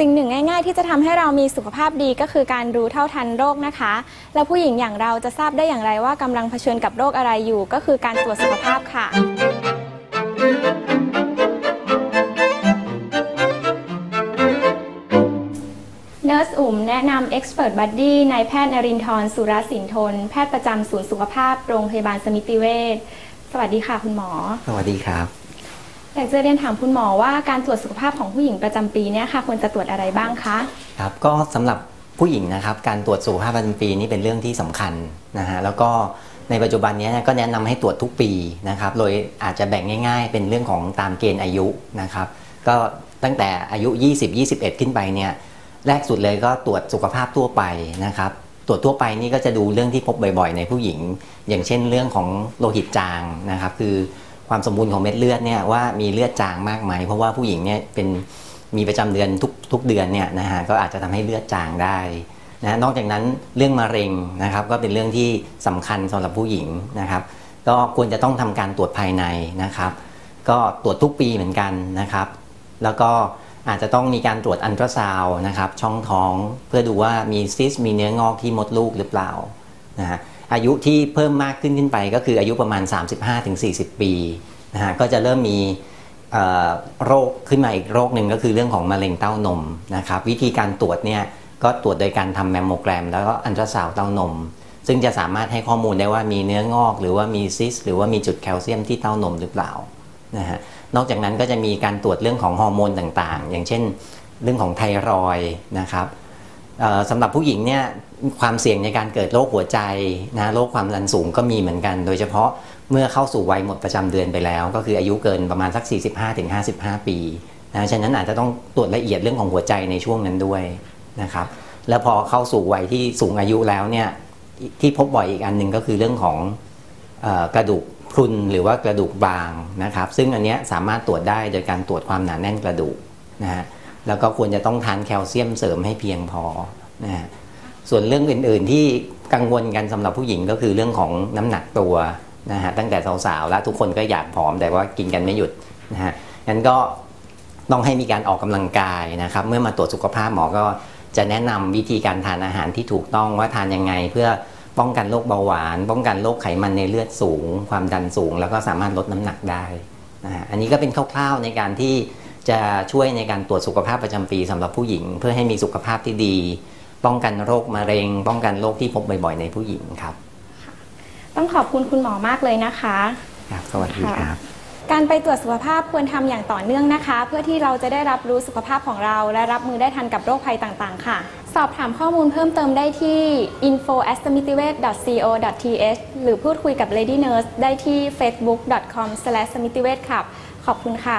สิ่งหนึ่งง่ายๆ ที่จะทำให้เรามีสุขภาพดีก็คือการรู้เท่าทันโรคนะคะ แล้วผู้หญิงอย่างเราจะทราบได้อย่างไรว่ากำลังเผชิญกับโรคอะไรอยู่ ก็คือการตรวจสุขภาพค่ะเน r ร์สอุ๋มแนะนำ Expert Buddy นายแพทย์นรินทร์สุรสินทน แพทย์ประจำศูนย์สุขภาพโรงพยาบาลสมิติเวชสวัสดีค่ะคุณหมอ สวัสดีครับ อยากจะเรียนถามคุณหมอว่าการตรวจสุขภาพของผู้หญิงประจำปีเนี่ยค่ะควรจะตรวจอะไรบ้างคะครับก็สำหรับผู้หญิงนะครับการตรวจสุขภาพประจำปีนี่เป็นเรื่องที่สำคัญนะฮะแล้วก็ในปัจจุบันนี้ก็แนะนำให้ตรวจทุกปีนะครับโดยอาจจะแบ่งง่ายๆ เป็นเรื่องของตามเกณฑ์อายุนะครับก็ตั้งแต่อายุ 20-21 ขึ้นไปเนี่ยแรกสุดเลยก็ตรวจสุขภาพทั่วไปนะครับตรวจทั่วไปนี่ก็จะดูเรื่องที่พบบ่อยๆ ในผู้หญิง อย่างเช่นเรื่องของโลหิตจางนะครับคือ ความสมบูรณ์ของเม็ดเลือดเนี่ยว่ามีเลือดจางมากไหมเพราะว่าผู้หญิงเนี่ยเป็นมีประจำเดือนทุกทุกเดือนเนี่ยนะฮะก็อาจจะทำให้เลือดจางได้นะนอกจากนั้นเรื่องมะเร็งนะครับก็เป็นเรื่องที่สำคัญสำหรับผู้หญิงนะครับ ก็ควรจะต้องทำการตรวจภายในนะครับ ก็ตรวจทุกปีเหมือนกันนะครับ แล้วก็อาจจะต้องมีการตรวจอันตราซาวนะครับ ช่องท้องเพื่อดูว่ามีซิสมีเนื้องอกที่มดลูกหรือเปล่านะฮะ อายุที่เพิ่มมากขึ้นขึ้นไป ก็คืออายุประมาณ 35-40 ปีนะฮะก็จะเริ่มมีโรคขึ้นมาอีกโรคหนึ่งก็คือเรื่องของมะเร็งเต้านมนะครับวิธีการตรวจเนี่ยก็ตรวจโดยการทำแมมโมแกรม แล้วก็อันตราซาวน์เต้านม ซึ่งจะสามารถให้ข้อมูลได้ว่ามีเนื้องอก หรือว่ามีซิส หรือว่ามีจุดแคลเซียมที่เต้านมหรือเปล่านะฮะนอกจากนั้นก็จะมีการตรวจเรื่องของฮอร์โมนต่างๆ อย่างเช่น เรื่องของไทรอยนะครับ สำหรับผู้หญิงเนี่ยความเสี่ยงในการเกิดโรคหัวใจนะโรคความดันสูงก็มีเหมือนกัน โดยเฉพาะเมื่อเข้าสู่วัยหมดประจำเดือนไปแล้ว ก็คืออายุเกินประมาณสัก 45-55 ปีนะฉะนั้นอาจจะต้องตรวจละเอียดเรื่องของหัวใจในช่วงนั้นด้วยนะครับแล้วพอเข้าสู่วัยที่สูงอายุแล้วเนี่ยที่พบบ่อยอีกอันหนึ่งก็คือเรื่องของอกระดูกพรุนหรือว่ากระดูกบางนะครับ ซึ่งอันเนี้ยสามารถตรวจได้โดยการตรวจความหนาแน่นกระดูกนะฮะ แล้วก็ควรจะต้องทานแคลเซียมเสริมให้เพียงพอนะฮะส่วนเรื่องอื่น ๆ ที่กังวลกันสำหรับผู้หญิงก็คือเรื่องของน้ำหนักตัวนะฮะตั้งแต่สาวๆแล้วทุกคนก็อยากผอมแต่ว่ากินกันไม่หยุดนะฮะงั้นก็ต้องให้มีการออกกำลังกายนะครับ เมื่อมาตรวจสุขภาพหมอก็จะแนะนำวิธีการทานอาหารที่ถูกต้องว่าทานยังไงเพื่อป้องกันโรคเบาหวาน ป้องกันโรคไขมันในเลือดสูง ความดันสูง แล้วก็สามารถลดน้ำหนักได้นะฮะอันนี้ก็เป็นคร่าวๆในการที่ จะช่วยในการตรวจสุขภาพประจำปีสำหรับผู้หญิง เพื่อให้มีสุขภาพที่ดี ป้องกันโรคมะเร็ง ป้องกันโรคที่พบบ่อยๆ ในผู้หญิงครับ ต้องขอบคุณคุณหมอมากเลยนะคะครับสวัสดีครับการไปตรวจสุขภาพควรทำอย่างต่อเนื่องนะคะ เพื่อที่เราจะได้รับรู้สุขภาพของเรา และรับมือได้ทันกับโรคภัยต่างๆ ค่ะ สอบถามข้อมูลเพิ่มเติมได้ที่ info a s t m i t i v e t co th หรือพูดคุยกับ Lady Nurse ได้ที่ facebook com s m i t i v e t ครับขอบคุณค่ะ